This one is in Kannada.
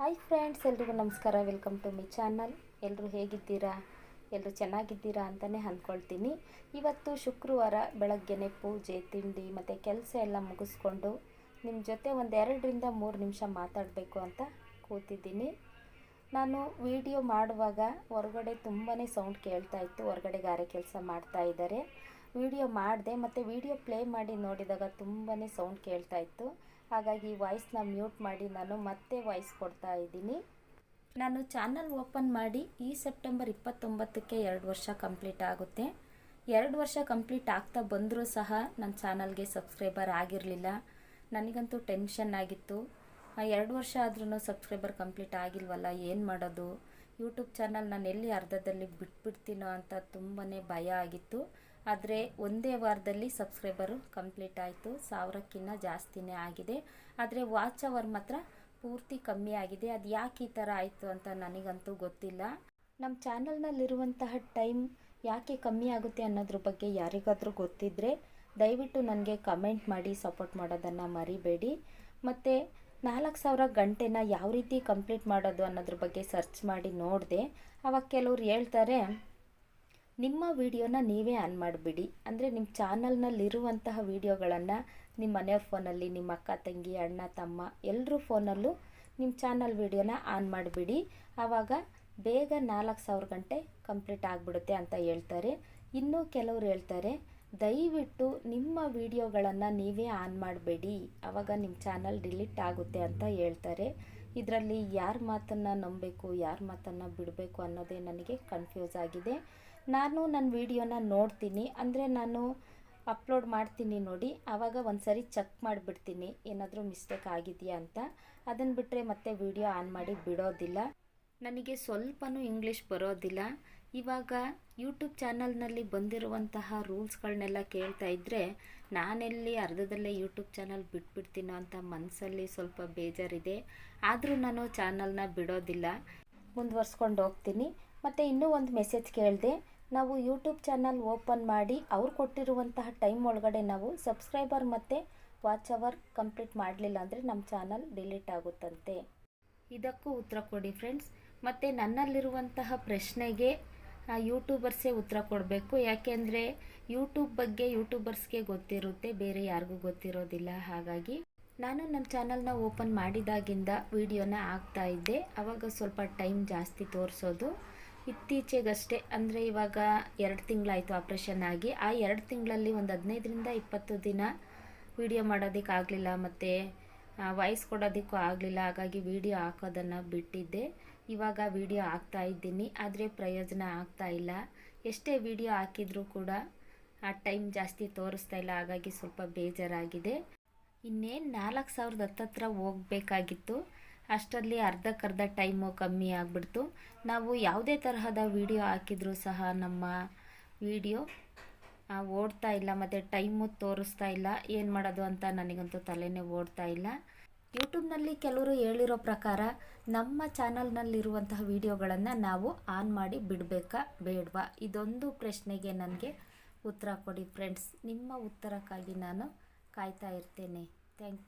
ಹಾಯ್ ಫ್ರೆಂಡ್ಸ್ ಎಲ್ರಿಗೂ ನಮಸ್ಕಾರ. ವೆಲ್ಕಮ್ ಟು ಮೈ ಚಾನಲ್ ಎಲ್ಲರೂ ಹೇಗಿದ್ದೀರಾ? ಎಲ್ಲರೂ ಚೆನ್ನಾಗಿದ್ದೀರಾ ಅಂತಲೇ ಅಂದ್ಕೊಳ್ತೀನಿ. ಇವತ್ತು ಶುಕ್ರವಾರ ಬೆಳಗ್ಗೆನೆ ಪೂಜೆ, ತಿಂಡಿ ಮತ್ತು ಕೆಲಸ ಎಲ್ಲ ಮುಗಿಸ್ಕೊಂಡು ನಿಮ್ಮ ಜೊತೆ ಒಂದು ಎರಡರಿಂದ ಮೂರು ನಿಮಿಷ ಮಾತಾಡಬೇಕು ಅಂತ ಕೂತಿದ್ದೀನಿ. ನಾನು ವಿಡಿಯೋ ಮಾಡುವಾಗ ಹೊರಗಡೆ ತುಂಬಾ ಸೌಂಡ್ ಕೇಳ್ತಾ ಇತ್ತು. ಹೊರಗಡೆ ಗಾರೆ ಕೆಲಸ ಮಾಡ್ತಾ ಇದ್ದಾರೆ. ವಿಡಿಯೋ ಮಾಡಿದೆ ಮತ್ತು ವಿಡಿಯೋ ಪ್ಲೇ ಮಾಡಿ ನೋಡಿದಾಗ ತುಂಬಾ ಸೌಂಡ್ ಕೇಳ್ತಾ ಇತ್ತು. ಹಾಗಾಗಿ ವಾಯ್ಸ್ನ ಮ್ಯೂಟ್ ಮಾಡಿ ನಾನು ಮತ್ತೆ ವಾಯ್ಸ್ ಕೊಡ್ತಾ ಇದ್ದೀನಿ. ನಾನು ಚಾನಲ್ ಓಪನ್ ಮಾಡಿ ಈ ಸೆಪ್ಟೆಂಬರ್ ಇಪ್ಪತ್ತೊಂಬತ್ತಕ್ಕೆ ಎರಡು ವರ್ಷ ಕಂಪ್ಲೀಟ್ ಆಗುತ್ತೆ. ಎರಡು ವರ್ಷ ಕಂಪ್ಲೀಟ್ ಆಗ್ತಾ ಬಂದರೂ ಸಹ ನನ್ನ ಚಾನಲ್ಗೆ ಸಬ್ಸ್ಕ್ರೈಬರ್ ಆಗಿರಲಿಲ್ಲ. ನನಗಂತೂ ಟೆನ್ಷನ್ ಆಗಿತ್ತು. ಎರಡು ವರ್ಷ ಆದ್ರೂ ಸಬ್ಸ್ಕ್ರೈಬರ್ ಕಂಪ್ಲೀಟ್ ಆಗಿಲ್ವಲ್ಲ, ಏನು ಮಾಡೋದು? ಯೂಟ್ಯೂಬ್ ಚಾನಲ್ ನಾನು ಎಲ್ಲಿ ಅರ್ಧದಲ್ಲಿ ಬಿಟ್ಬಿಡ್ತೀನೋ ಅಂತ ತುಂಬಾ ಭಯ ಆಗಿತ್ತು. ಆದರೆ ಒಂದೇ ವಾರದಲ್ಲಿ ಸಬ್ಸ್ಕ್ರೈಬರು ಕಂಪ್ಲೀಟ್ ಆಯಿತು. ಸಾವಿರಕ್ಕಿಂತ ಜಾಸ್ತಿನೇ ಆಗಿದೆ. ಆದರೆ ವಾಚ್ ಅವರ್ ಮಾತ್ರ ಪೂರ್ತಿ ಕಮ್ಮಿ ಆಗಿದೆ. ಅದು ಯಾಕೆ ಈ ಥರ ಆಯಿತು ಅಂತ ನನಗಂತೂ ಗೊತ್ತಿಲ್ಲ. ನಮ್ಮ ಚಾನಲ್ನಲ್ಲಿರುವಂತಹ ಟೈಮ್ ಯಾಕೆ ಕಮ್ಮಿ ಆಗುತ್ತೆ ಅನ್ನೋದ್ರ ಬಗ್ಗೆ ಯಾರಿಗಾದರೂ ಗೊತ್ತಿದ್ದರೆ ದಯವಿಟ್ಟು ನನಗೆ ಕಮೆಂಟ್ ಮಾಡಿ, ಸಪೋರ್ಟ್ ಮಾಡೋದನ್ನು ಮರಿಬೇಡಿ. ಮತ್ತು ನಾಲ್ಕು ಸಾವಿರ ಗಂಟೆನ ಯಾವ ರೀತಿ ಕಂಪ್ಲೀಟ್ ಮಾಡೋದು ಅನ್ನೋದ್ರ ಬಗ್ಗೆ ಸರ್ಚ್ ಮಾಡಿ ನೋಡಿದೆ. ಅವಾಗ ಕೆಲವ್ರು ಹೇಳ್ತಾರೆ ನಿಮ್ಮ ವಿಡಿಯೋನ ನೀವೇ ಆನ್ ಮಾಡಿಬಿಡಿ. ಅಂದರೆ ನಿಮ್ಮ ಚಾನಲ್ನಲ್ಲಿರುವಂತಹ ವಿಡಿಯೋಗಳನ್ನು ನಿಮ್ಮ ಮನೆಯವ್ರ ಫೋನಲ್ಲಿ, ನಿಮ್ಮ ಅಕ್ಕ, ತಂಗಿ, ಅಣ್ಣ, ತಮ್ಮ ಎಲ್ಲರೂ ಫೋನಲ್ಲೂ ನಿಮ್ಮ ಚಾನಲ್ ವಿಡಿಯೋನ ಆನ್ ಮಾಡಿಬಿಡಿ. ಆವಾಗ ಬೇಗ ನಾಲ್ಕು ಸಾವಿರ ಗಂಟೆ ಕಂಪ್ಲೀಟ್ ಆಗಿಬಿಡುತ್ತೆ ಅಂತ ಹೇಳ್ತಾರೆ. ಇನ್ನೂ ಕೆಲವರು ಹೇಳ್ತಾರೆ, ದಯವಿಟ್ಟು ನಿಮ್ಮ ವಿಡಿಯೋಗಳನ್ನು ನೀವೇ ಆನ್ ಮಾಡಬೇಡಿ. ಆವಾಗ ನಿಮ್ಮ ಚಾನಲ್ ಡಿಲೀಟ್ ಆಗುತ್ತೆ ಅಂತ ಹೇಳ್ತಾರೆ. ಇದರಲ್ಲಿ ಯಾರ ಮಾತನ್ನು ನಂಬಬೇಕು, ಯಾರ ಮಾತನ್ನು ಬಿಡಬೇಕು ಅನ್ನೋದೇ ನನಗೆ ಕನ್ಫ್ಯೂಸ್ ಆಗಿದೆ. ನಾನು ನನ್ನ ವಿಡಿಯೋನ ನೋಡ್ತೀನಿ, ಅಂದರೆ ನಾನು ಅಪ್ಲೋಡ್ ಮಾಡ್ತೀನಿ ನೋಡಿ, ಆವಾಗ ಒಂದು ಸರಿ ಚೆಕ್ ಮಾಡಿಬಿಡ್ತೀನಿ, ಏನಾದರೂ ಮಿಸ್ಟೇಕ್ ಆಗಿದೆಯಾ ಅಂತ. ಅದನ್ನು ಬಿಟ್ಟರೆ ಮತ್ತೆ ವಿಡಿಯೋ ಆನ್ ಮಾಡಿ ಬಿಡೋದಿಲ್ಲ. ನನಗೆ ಸ್ವಲ್ಪನೂ ಇಂಗ್ಲೀಷ್ ಬರೋದಿಲ್ಲ. ಇವಾಗ ಯೂಟ್ಯೂಬ್ ಚಾನಲ್ನಲ್ಲಿ ಬಂದಿರುವಂತಹ ರೂಲ್ಸ್ಗಳನ್ನೆಲ್ಲ ಕೇಳ್ತಾ ಇದ್ದರೆ ನಾನೆಲ್ಲಿ ಅರ್ಧದಲ್ಲೇ ಯೂಟ್ಯೂಬ್ ಚಾನಲ್ ಬಿಟ್ಬಿಡ್ತೀನೋ ಅಂತ ಮನಸ್ಸಲ್ಲಿ ಸ್ವಲ್ಪ ಬೇಜಾರಿದೆ. ಆದರೂ ನಾನು ಚಾನಲ್ನ ಬಿಡೋದಿಲ್ಲ. ಮುಂದುವರ್ಸ್ಕೊಂಡು ಹೋಗ್ತೀನಿ. ಮತ್ತು ಇನ್ನೂ ಒಂದು ಮೆಸೇಜ್ ಕೇಳಿದೆ ನಾವು ಯೂಟ್ಯೂಬ್ ಚಾನಲ್ ಓಪನ್ ಮಾಡಿ ಅವ್ರು ಕೊಟ್ಟಿರುವಂತಹ ಟೈಮ್ ಒಳಗಡೆ ನಾವು ಸಬ್ಸ್ಕ್ರೈಬರ್ ಮತ್ತು ವಾಚ್ ಅವರ್ ಕಂಪ್ಲೀಟ್ ಮಾಡಲಿಲ್ಲ ಅಂದರೆ ನಮ್ಮ ಚಾನಲ್ ಡಿಲೀಟ್ ಆಗುತ್ತಂತೆ. ಇದಕ್ಕೂ ಉತ್ತರ ಕೊಡಿ ಫ್ರೆಂಡ್ಸ್ ಮತ್ತು ನನ್ನಲ್ಲಿರುವಂತಹ ಪ್ರಶ್ನೆಗೆ ಯೂಟ್ಯೂಬರ್ಸೇ ಉತ್ತರ ಕೊಡಬೇಕು. ಯಾಕೆಂದರೆ ಯೂಟ್ಯೂಬ್ ಬಗ್ಗೆ ಯೂಟ್ಯೂಬರ್ಸ್ಗೆ ಗೊತ್ತಿರುತ್ತೆ, ಬೇರೆ ಯಾರಿಗೂ ಗೊತ್ತಿರೋದಿಲ್ಲ. ಹಾಗಾಗಿ ನಾನು ನಮ್ಮ ಚಾನಲ್ನ ಓಪನ್ ಮಾಡಿದಾಗಿಂದ ವಿಡಿಯೋನ ಆಗ್ತಾ ಇದ್ದೆ. ಆವಾಗ ಸ್ವಲ್ಪ ಟೈಮ್ ಜಾಸ್ತಿ ತೋರಿಸೋದು. ಇತ್ತೀಚೆಗಷ್ಟೇ, ಅಂದರೆ ಇವಾಗ ಎರಡು ತಿಂಗಳಾಯಿತು ಆಪ್ರೇಷನ್ ಆಗಿ, ಆ ಎರಡು ತಿಂಗಳಲ್ಲಿ ಒಂದು ಹದಿನೈದರಿಂದ ಇಪ್ಪತ್ತು ದಿನ ವಿಡಿಯೋ ಮಾಡೋದಕ್ಕಾಗಲಿಲ್ಲ ಮತ್ತು ವಾಯ್ಸ್ ಕೊಡೋದಕ್ಕೂ ಆಗಲಿಲ್ಲ, ಹಾಗಾಗಿ ವಿಡಿಯೋ ಹಾಕೋದನ್ನು ಬಿಟ್ಟಿದ್ದೆ. ಇವಾಗ ವಿಡಿಯೋ ಹಾಕ್ತಾ ಇದ್ದೀನಿ, ಆದರೆ ಪ್ರಯೋಜನ ಆಗ್ತಾ ಇಲ್ಲ. ಎಷ್ಟೇ ವಿಡಿಯೋ ಹಾಕಿದರೂ ಕೂಡ, ಆ, ಟೈಮ್ ಜಾಸ್ತಿ ತೋರಿಸ್ತಾ ಇಲ್ಲ, ಹಾಗಾಗಿ ಸ್ವಲ್ಪ ಬೇಜಾರಾಗಿದೆ. ಇನ್ನೇನು ನಾಲ್ಕು ಸಾವಿರದ ಹತ್ತತ್ರ ಹೋಗಬೇಕಾಗಿತ್ತು. ಅಷ್ಟರಲ್ಲಿ ಅರ್ಧಕ್ಕರ್ಧ ಟೈಮು ಕಮ್ಮಿ ಆಗಿಬಿಡ್ತು. ನಾವು ಯಾವುದೇ ತರಹದ ವಿಡಿಯೋ ಹಾಕಿದರೂ ಸಹ ನಮ್ಮ ವಿಡಿಯೋ ಓಡ್ತಾ ಇಲ್ಲ, ಮತ್ತು ಟೈಮು ತೋರಿಸ್ತಾ ಇಲ್ಲ, ಏನು ಮಾಡೋದು ಅಂತ ನನಗಂತೂ ತಲೆನೇ ಓಡ್ತಾ ಇಲ್ಲ. ಯೂಟ್ಯೂಬ್ನಲ್ಲಿ ಕೆಲವರು ಹೇಳಿರೋ ಪ್ರಕಾರ ನಮ್ಮ ಚಾನಲ್ನಲ್ಲಿರುವಂತಹ ವಿಡಿಯೋಗಳನ್ನು ನಾವು ಆನ್ ಮಾಡಿ ಬಿಡಬೇಕಾ ಬೇಡವಾ? ಇದೊಂದು ಪ್ರಶ್ನೆಗೆ ನನಗೆ ಉತ್ತರ ಕೊಡಿ ಫ್ರೆಂಡ್ಸ್. ನಿಮ್ಮ ಉತ್ತರಕ್ಕಾಗಿ ನಾನು ಕಾಯ್ತಾ ಇರ್ತೇನೆ. Thank you.